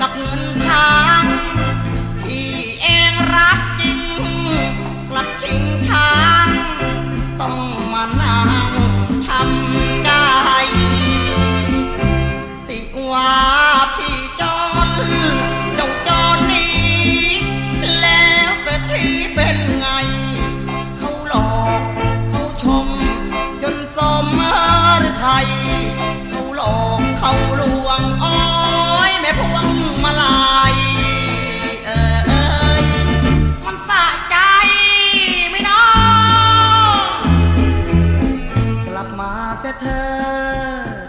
กับเงินทางที่เองรักจริง กลับชิงทาง ต้องมานั่งช้ำใจติว่าพี่จนเจ้าจนนี้ แล้วแต่ทีเป็นไง เขาหลอก เขาชม จนสมไทย มาแต่เธอ